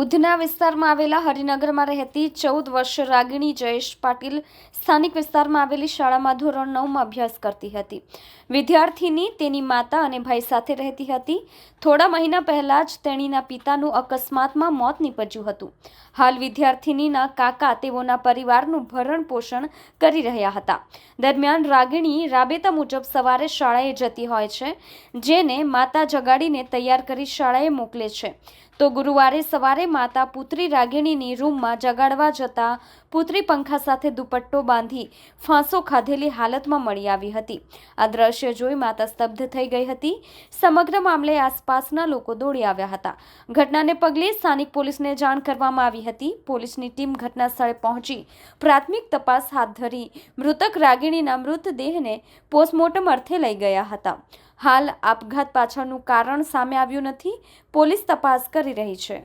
ઉધના વિસ્તારમાં આવેલા હરિનગરમાં રહેતી ચૌદ વર્ષ રાગિણી જયેશ પાટીલ સ્થાનિક વિસ્તારમાં આવેલી શાળામાં ધોરણ નવમાં અભ્યાસ કરતી હતી. વિદ્યાર્થીની તેની માતા અને ભાઈ સાથે રહેતી હતી. થોડા મહિના પહેલાં જ તેણીના પિતાનું અકસ્માતમાં મોત નીપજ્યું હતું. હાલ વિદ્યાર્થિનીના કાકા તેઓના પરિવારનું ભરણ પોષણ કરી રહ્યા હતા. દરમિયાન રાગિણી રાબેતા મુજબ સવારે શાળાએ જતી હોય છે, જેને માતા જગાડીને તૈયાર કરી શાળાએ મોકલે છે. તો ગુરુવારે સવારે માતા પુત્રી રાગિણીની રૂમમાં જગાડવા જતા પુત્રી પંખા સાથે દુપટ્ટો બાંધી ફાંસો ખાધેલી હાલતમાં મળી આવી હતી. આ દ્રશ્ય જોઈ માતા સ્તબ્ધ થઈ ગઈ હતી. સમગ્ર મામલે આસપાસના લોકો દોડી આવ્યા હતા. ઘટનાને પગલે સ્થાનિક પોલીસને જાણ કરવામાં આવી હતી. પોલીસની ટીમ ઘટના સ્થળે પહોંચી પ્રાથમિક તપાસ હાથ ધરી મૃતક રાગિણીના મૃતદેહને પોસ્ટમોર્ટમ અર્થે લઈ ગયા હતા. હાલ આપઘાત પાછળનું કારણ સામે આવ્યું નથી. પોલીસ તપાસ કરી રહી છે.